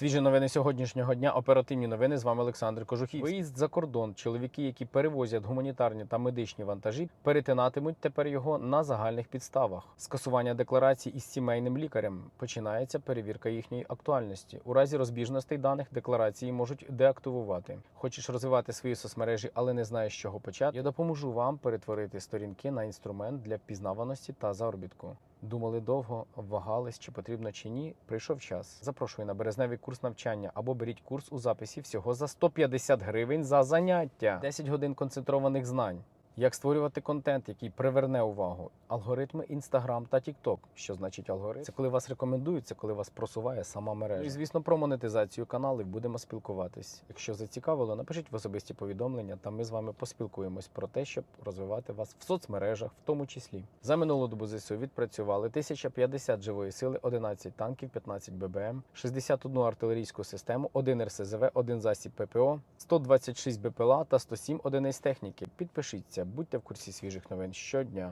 Свіжі новини сьогоднішнього дня. Оперативні новини з вами Олександр Кожухів. Виїзд за кордон. Чоловіки, які перевозять гуманітарні та медичні вантажі, перетинатимуть тепер його на загальних підставах. Скасування декларацій із сімейним лікарем починається перевірка їхньої актуальності. У разі розбіжностей даних декларації можуть деактивувати. Хочеш розвивати свої соцмережі, але не знаєш, з чого почати. Я допоможу вам перетворити сторінки на інструмент для впізнаваності та заробітку. Думали довго, вагались, чи потрібно чи ні. Прийшов час. Запрошую на березневий курс навчання або беріть курс у записі всього за 150 гривень за заняття. 10 годин концентрованих знань. Як створювати контент, який приверне увагу, алгоритми Instagram та TikTok. Що значить алгоритм? Це коли вас рекомендують, це коли вас просуває сама мережа. Ну і звісно, про монетизацію каналів будемо спілкуватись. Якщо зацікавило, напишіть в особисті повідомлення, та ми з вами поспілкуємось про те, щоб розвивати вас в соцмережах, в тому числі. За минулу добу ЗСУ відпрацювали 1050 живої сили, 11 танків, 15 ББМ, 61 артилерійську систему, 1 РСЗВ, 1 засіб ППО, 126 БПЛА та 107 одиниць техніки. Підпишіться, будьте в курсі свіжих новин щодня.